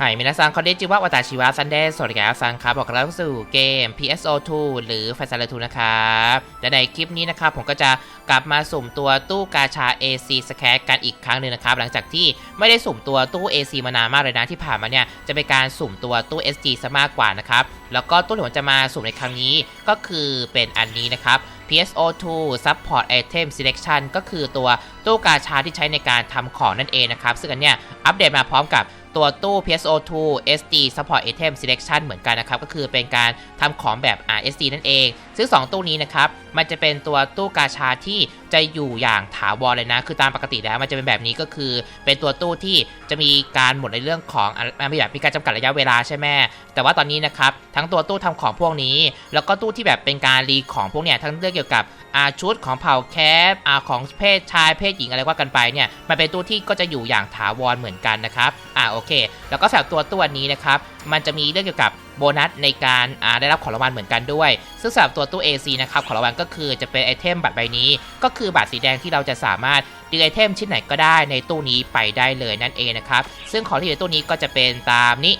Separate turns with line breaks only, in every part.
ไฮมินาซังคอนเดจิวะวาตาชิวะซันเดย์สวัสดีครับซังครับ บอกเราสู่เกม PSO2 หรือ f a s a l 2นะครับ และในคลิปนี้นะครับ ผมก็จะกลับมาสุ่มตัวตู้กาชา AC s c a t กันอีกครั้งหนึ่งนะครับ หลังจากที่ไม่ได้สุ่มตัวตู้ AC มานานมากเลยนะที่ผ่านมาเนี่ย จะเป็นการสุ่มตัวตู้ SG ซะมากกว่านะครับ แล้วก็ตู้ที่ผมจะมาสุ่มในครั้งนี้ก็คือเป็นอันนี้นะครับ PSO2 Support Item Selection ก็คือตัวตู้กาชาที่ใช้ในการทำของนั่นเองนะครับ ซึ่งอันเนี้ยอัปเดตมาพร้อมกับ ตัวตู้ PSO2 SD Support Item Selection เหมือนกันนะครับ ก็คือเป็นการทำของแบบ RSD นั่นเอง ซึ่ง 2 ตู้นี้นะครับมันจะเป็นตัวตู้กาชาที่จะอยู่อย่างถาวรเลยนะ คือตามปกติแล้วมันจะเป็นแบบนี้ก็คือ เป็นตัวตู้ที่จะมีการหมดในเรื่องของมีแบบมีการจำกัดระยะเวลาใช่ไหมแต่ว่าตอนนี้นะครับทั้งตัวตู้ทำของพวกนี้ แล้วก็ตู้ที่แบบเป็นการรีของพวกเนี้ยทั้งเรื่องเกี่ยวกับอาชุดของเผ่าแคปอาของเพศชายเพศหญิงอะไรว่ากันไปเนี่ยมันเป็นตู้ที่ก็จะอยู่อย่างถาวรเหมือนกันนะครับอ่าโอเค แล้วก็สำหรับตัวตัวนี้นะครับมันจะมีเรื่องเกี่ยวกับโบนัสในการได้รับของรางวัลเหมือนกันด้วย ซึ่งสำหรับตัวตู้ AC นะครับของรางวัลก็คือจะเป็นไอเทมบัตรใบนี้ ก็คือบัตรสีแดงที่เราจะสามารถดึงไอเทมชิ้นไหนก็ได้ในตู้นี้ไปได้เลยนั่นเองนะครับซึ่งของที่อยู่ในตู้นี้ก็จะเป็นตามนี้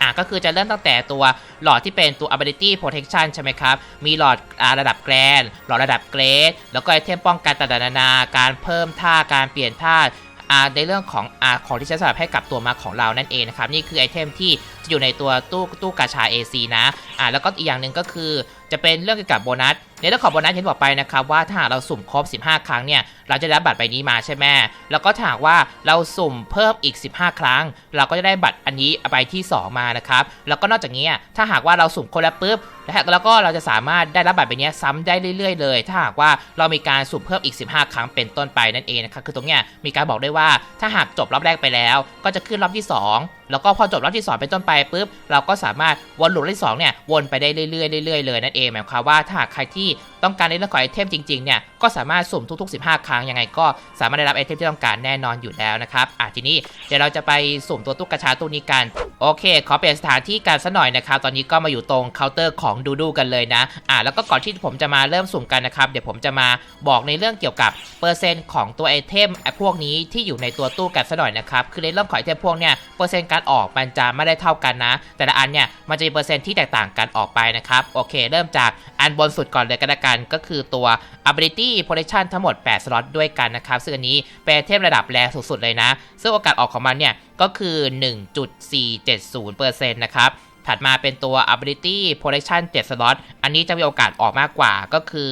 อะก็คือจะเริ่มตั้งแต่ตัวหลอดที่เป็นตัว ability protection ใช่ไหมครับ มีหลอดอระดับแกรนหลอดระดับเกรด แล้วก็ไอเทมป้องกันต่างๆนานา การเพิ่มท่า การเปลี่ยนท่า ในเรื่องของอของที่ใช้สำหรับให้กับตัวมาของเรานั่นเองนะครับนี่คือไอเทมที่จะอยู่ในตัวตู้ตู้กาชา AC นะอ่าแล้วก็อีกอย่างหนึ่งก็คือจะเป็นเรื่องเกี่ยวกับโบนัสในเรื่องของโบนัสเห็นบอกไปนะครับว่าถ้าหากเราสุ่มครบ 15 ครั้งเนี่ยเราจะได้บัตรใบนี้มาใช่ไหมแล้วก็ถ้าหากว่าเราสุ่มเพิ่มอีก 15 ครั้ง เราก็จะได้บัตรอันนี้ใบที่ 2 มานะครับแล้วก็นอกจากนี้ถ้าหากว่าเราสุ่มคนละปุ๊บแล้วก็เราจะสามารถได้รับบัตรใบนี้ซ้ำได้เรื่อย ๆ เลย ถ้าหากว่าเรามีการสุ่มเพิ่มอีก 15 ครั้งเป็นต้นไปนั่นเองนะครับคือตรงเนี้ยมีการบอกได้ว่าถ้าหากจบรอบแรกไปแล้ว ก็จะขึ้นรอบที่ 2แล้วก็พอจบรอบที่ 2 เป็นต้นไปปุ๊บเราก็สามารถวนหลูปรอบที่2เนี่ยวนไปได้เรื่อยๆเรื่อยๆเลยนั่นเองหมายความว่าถ้าหากใครที่一。 ต้องการในเรื่องของไอเทมจริงๆเนี่ยก็สามารถสุ่มทุกๆ 15 ครั้งยังไงก็สามารถได้รับไอเทมที่ต้องการแน่นอนอยู่แล้วนะครับอะทีนี้เดี๋ยวเราจะไปสุ่มตัวตุ๊กระชาตู้นี้กันโอเค ขอเปลี่ยนสถานที่กันสัหน่อยนะครับตอนนี้ก็มาอยู่ตรงเคาน์เตอร์ของดูดูกันเลยนะอะแล้วก็ก่อนที่ผมจะมาเริ่มสุ่มกันนะครับเดี๋ยวผมจะมาบอกในเรื่องเกี่ยวกับเปอร์เซ็นต์ของตัวไอเทมพวกนี้ที่อยู่ในตัวตู้กันสัหน่อยนะครับคือในเรื่องของไอเทมพวกเนี่ยเปอร์เซ็นต์การออกมันจะไม่ได้เท่ากันนะ แต่ละอันเนี่ยมันจะมีเปอร์เซ็นต์ที่แตกต่างกันออกไปนะครับโอเค เริ่มจากอันบนสุดก่อนเลยก็แล้วกันก็คือตัว ability protection ทั้งหมด 8 สล็อตด้วยกันนะครับ ซึ่งอันนี้เป็นเทมระดับแรงสุดๆเลยนะ ซึ่งโอกาสออกของมันเนี่ยก็คือ 1.470%นะครับถัดมาเป็นตัว ability protection 7 สล็อต อันนี้จะมีโอกาสออกมากกว่าก็คือ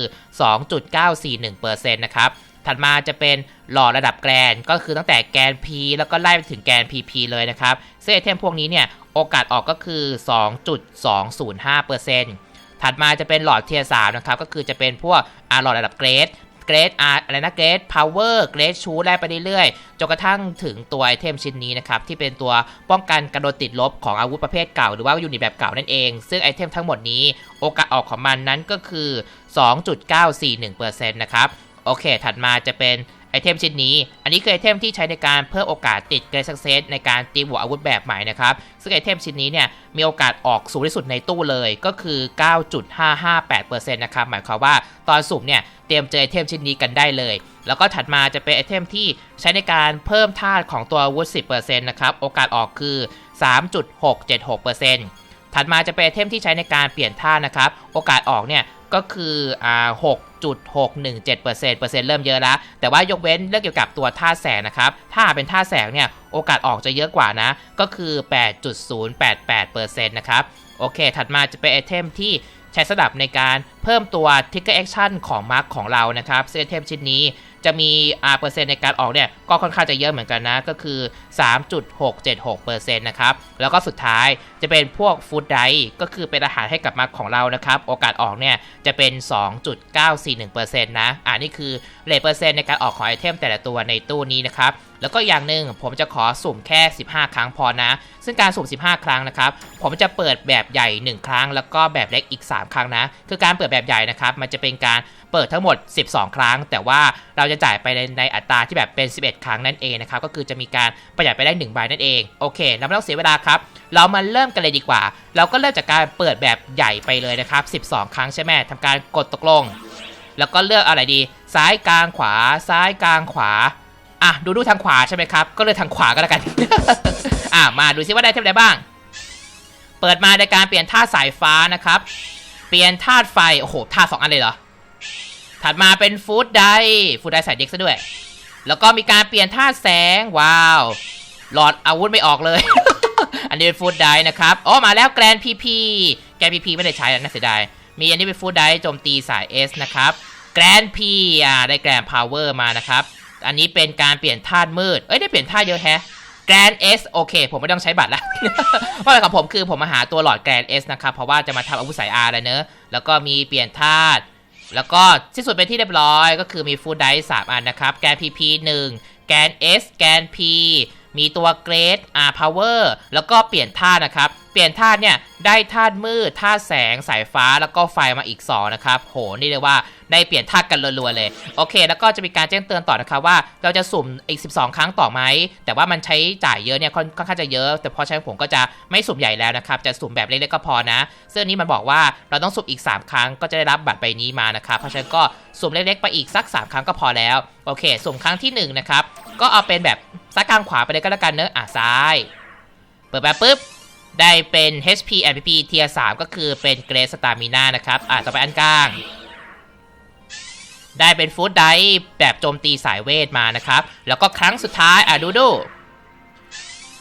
2.941%นะครับ ถัดมาจะเป็นหลอดระดับแกรนก็คือตั้งแต่แกน P แล้วก็ไล่ไปถึงแกน PP เลยนะครับซึ่งไอเทมพวกนี้เนี่ย โอกาสออกก็คือ 2.205% ถัดมาจะเป็นหลอดเทียร์สนะครับก็คือจะเป็นพวกอาหลอดระดับเกรดเกรดอาร์อะไรนะเกรดพาวเวอร์เกรดชูไล่ไปเรื่อยๆจนกระทั่งถึงตัวไอเทมชิ้นนี้นะครับ ที่เป็นตัวป้องกันกระโดดติดลบของอาวุธประเภทเก่า หรือว่ายูนิตแบบเก่านั่นเอง ซึ่งไอเทมทั้งหมดนี้โอกาสออกของมันนั้นก็คือ 2.941%นะครับ โอเค ถัดมาจะเป็น ไอเทมชิ้นนี้ อันนี้คือไอเทมที่ใช้ในการเพิ่มโอกาสติดเกรดสักเซสในการตีบวอาวุธแบบใหม่นะครับ ซึ่งไอเทมชิ้นนี้เนี่ยมีโอกาสออกสูงที่สุดในตู้เลยก็คือ 9.558%นะครับ หมายความว่าตอนสุ่มเนี่ยเตรียมเจอไอเทมชิ้นนี้กันได้เลย แล้วก็ถัดมาจะเป็นไอเทมที่ใช้ในการเพิ่มธาตุของตัวอาวุธ 10%นะครับ โอกาสออกคือ 3.676%ถัดมาจะเป็นไอเทมที่ใช้ในการเปลี่ยนท่านะครับ โอกาสออกเนี่ยก็คืออ่า 0.617%เปอร์เซ็นต์เริ่มเยอะแล้ว แต่ว่ายกเว้นเรื่องเกี่ยวกับตัวท่าแสงนะครับ ถ้าเป็นท่าแสงเนี่ย โอกาสออกจะเยอะกว่านะ ก็คือ 8.088%นะครับ โอเค ถัดมาจะเป็นไอเทมที่ใช้สลับในการเพิ่มตัว Trigger Action ของมาร์กของเรานะครับซึ่งไอเทมชิ้นนี้ จะมีอาเปอร์เซ็นต์ในการออกเนี่ยก็ค่อนข้างจะเยอะเหมือนกันนะ ก็คือ 3.676%นะครับแล้วก็สุดท้ายจะเป็นพวกฟู้ดไดก็คือเป็นอาหารให้กับมาของเรานะครับ โอกาสออกเนี่ยจะเป็น 2.941%นะอ่านี่คือเลทเปอร์เซ็นต์ในการออกของไอเทมแต่ละตัวในตู้นี้นะครับ แล้วก็อย่างหนึ่งผมจะขอสุ่มแค่ 15 ครั้งพอนะ ซึ่งการสุ่ม 15 ครั้งนะครับ ผมจะเปิดแบบใหญ่ 1 ครั้ง แล้วก็แบบเล็กอีก 3 ครั้งนะ คือการเปิดแบบใหญ่นะครับ มันจะเป็นการเปิดทั้งหมด 12 ครั้ง แต่ว่าเราจะจ่ายไปในในอัตราที่แบบเป็น 11 ครั้งนั่นเองนะครับ ก็คือจะมีการประหยัดไปได้1ใบนั่นเอง โอเค เราไม่ต้องเสียเวลาครับ เรามาเริ่มกันเลยดีกว่า เราก็เริ่มจากการเปิดแบบใหญ่ไปเลยนะครับ 12 ครั้งใช่ไหมทำการกดตกลง แล้วก็เลือกอะไรดี ซ้ายกลางขวา ซ้ายกลางขวา อะดูดูทางขวาใช่ไหมครับ ก็เลยทางขวาก็แล้วกัน อะมาดูซิว่าได้เทมอะไรบ้าง เปิดมาในการเปลี่ยนธาสายฟ้านะครับ เปลี่ยนธาตุไฟ โอ้โหธาสองอันเลยเหรอ ถัดมาเป็นฟูดไดฟูดไดใส่เด็กซะด้วย แล้วก็มีการเปลี่ยนธาแสง ว้าว หลอดอาวุธไม่ออกเลย อันนี้เป็นฟูดไดนะครับอ๋อมาแล้วแกรนพีพี แกรนพีพีไม่ได้ใช้นะเสียดาย มีอันนี้เป็นฟูดไดโจมตีสาย S นะครับ แกรนพีอ่าได้แกรนพาวเวอร์มานะครับ อันนี้เป็นการเปลี่ยนธาตุมืด เอ้ย ได้เปลี่ยนธาตุเยอะแฮะแกรน S โอเค ผมไม่ต้องใช้บัตรละ เพราะอะไรของผมคือผมมาหาตัวหลอดแกรน S นะครับ เพราะว่าจะมาทำอาวุธสาย R เลยเนอะ แล้วก็มีเปลี่ยนธาตุแล้วก็ที่สุดเป็นที่เรียบร้อย ก็คือมีฟูดไดส์สามอันนะครับ แกน PP 1แกน S แกน P มีตัวเกรด R Power แล้วก็เปลี่ยนธาตุนะครับ เปลี่ยนธาตุเนี่ยได้ธาตุมืดธาตุแสงสายฟ้าแล้วก็ไฟมาอีก 2 นะครับ โห นี่เรียกว่าได้เปลี่ยนธาตุกันรัวๆเลย โอเค แล้วก็จะมีการแจ้งเตือนต่อนะครับว่าเราจะสุ่มอีก 12 ครั้งต่อไหม แต่ว่ามันใช้จ่ายเยอะเนี่ยค่อนข้างจะเยอะ แต่พราะฉะนั้ผมก็จะไม่สุ่มใหญ่แล้วนะครับ จะสุ่มแบบเล็กๆก็พอนะ ซึ่งอันนี้มันบอกว่าเราต้องสุ่มอีก 3 ครั้งก็จะได้รับบัตรใบนี้มานะครับ เพราะฉะนั้นก็สุ่มเล็กๆไปอีกสัก 3 ครั้งก็พอแล้ว โอเค สุ่มครั้งที่1นะครับ ก็เอาเป็นแบบซ้ายกลางขวาไปเลยก็แล้วกันเนอะอะซ้าย เปิดมาปุ๊บ ได้เป็น HP and PP เทียร์3ก็คือเป็นเกรสตามินานะครับ อะ ต่อไปอันกลาง ได้เป็นฟู้ดไดแบบโจมตีสายเวทมานะครับ แล้วก็ครั้งสุดท้าย อะ ดูดู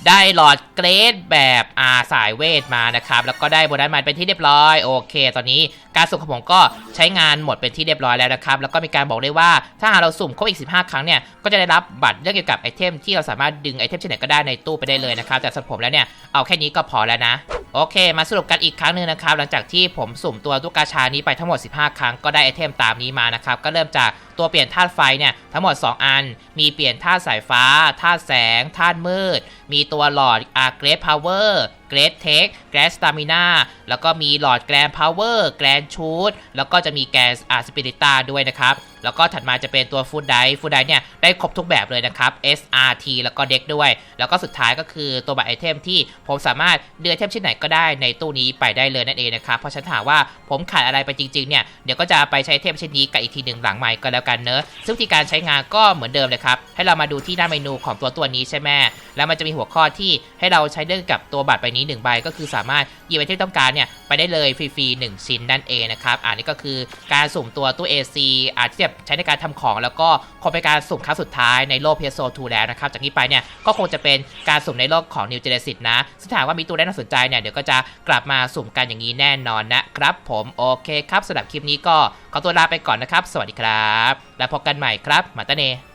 ได้หลอดเกรดแบบอาสายเวทมานะครับ แล้วก็ได้โบนัสมันเป็นที่เรียบร้อย โอเค ตอนนี้การสุ่มของผมก็ใช้งานหมดเป็นที่เรียบร้อยแล้วนะครับ แล้วก็มีการบอกได้ว่าถ้าหากเราสุ่มครบอีก 15 ครั้งเนี่ย ก็จะได้รับบัตรเรื่องเกี่ยวกับไอเทมที่เราสามารถดึงไอเทมชนิดก็ได้ในตู้ไปได้เลยนะครับ แต่สำหรับผมแล้วเนี่ย เอาแค่นี้ก็พอแล้วนะ โอเค มาสรุปกันอีกครั้งหนึ่งนะครับ หลังจากที่ผมสุ่มตัวตุ๊กกาชานี้ไปทั้งหมด 15 ครั้ง ก็ได้ไอเทมตามนี้มานะครับ ก็เริ่มจากตัวเปลี่ยนธาตุไฟเนี่ยทั้งหมด 2 อัน มีเปลี่ยนธาตุสายฟ้า ธาตุแสง ธาตุมืด มีตัวหลอดอาร์เกรดพาวเวอร์ เกรดเทคแกรสตามินาแล้วก็มีหลอดแกรนพาวเวอร์แกรนชูดแล้วก็จะมีแกสอาสปิริตาด้วยนะครับ แล้วก็ถัดมาจะเป็นตัวฟูดไดฟูดไดเนี่ยได้ครบทุกแบบเลยนะครับ SRT แล้วก็เด็กด้วย แล้วก็สุดท้ายก็คือตัวบัตรไอเทมที่ผมสามารถเดือนไอเทมชิ้นไหนก็ได้ในตู้นี้ไปได้เลยนั่นเองนะครับ เพราะฉันถามว่าผมขาดอะไรไปจริงๆเนี่ยเดี๋ยวก็จะไปใช้เทมชิ้นนี้กับอีกทีหนึ่งหลังใหม่ก็แล้วกันเนอะซึ่งวิธีการใช้งานก็เหมือนเดิมเลยครับให้เรามาดูที่หน้าเมนูของตัวตัวนี้ใช่ไหมแล้วมันจะมีหัวข้อที่ให้เราใช้เรื่องกับตัวบัตรใบนี้นึ่งใบก็คือสามารถหยิบไอเทมต้องการเนี่ยไปได้เลยฟรีๆหนึ่งชิ้นนั่นเองนะครับอันนี้ก็คือการสุ่มตัวตู้ AC อาจจะใช้ในการทำของ แล้วก็คงเป็นการสุ่มครั้งสุดท้ายในโลก PS 2แล้วนะครับจากนี้ไปเนี่ยก็คงจะเป็นการสุ่มในโลกของ New Genesis นะซึ่งถาหากว่ามีตัวได้น่าสนใจเนี่ยเดี๋ยวก็จะกลับมาสุ่มกันอย่างนี้แน่นอนนะครับผมโอเคครับสำหรับคลิปนี้ก็ขอตัวลาไปก่อนนะครับ สวัสดีครับ แล้วพบกันใหม่ครับมาตาเน